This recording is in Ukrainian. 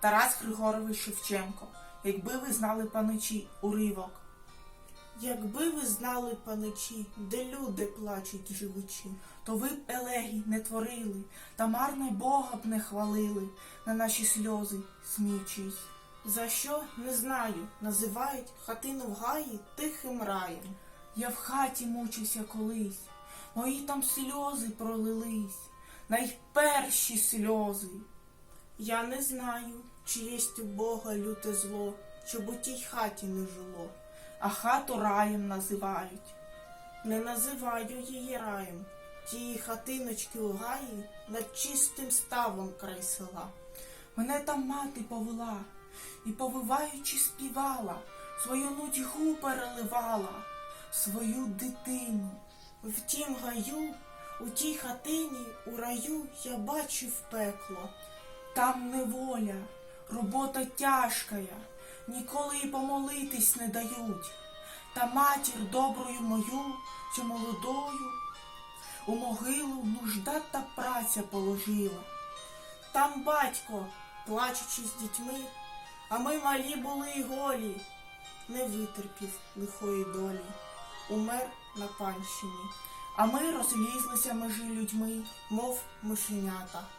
Тарас Григорович Шевченко. Якби ви знали паничі, уривок. Якби ви знали, паничі, де люди плачуть живучи, То ви б елегій не творили, та марне Бога б не хвалили на наші сльози, сміючись. за що не знаю, називають хатину в гаї тихим раєм. Я в хаті мучився колись, мої там сльози пролились, найперші сльози. Я не знаю, чи єсть у Бога люте зло, щоб у тій хаті не жило. А хату раєм називають. Не називаю її раєм, тії хатиночки у гаї над чистим ставом край села. Мене там мати повела і, повиваючи, співала, свою нудьгу переливала, свою дитину. В тім гаю, у тій хатині, у раю я бачив пекло. Там неволя, робота тяжкая, ніколи й помолитись не дають. Та матір доброю мою, що молодою, у могилу нужда та праця положила. Там батько, плачучи з дітьми, а ми малі були й голі, не витерпів лихої долі, умер на панщині, А ми розлізлися межі людьми, мов мишенята.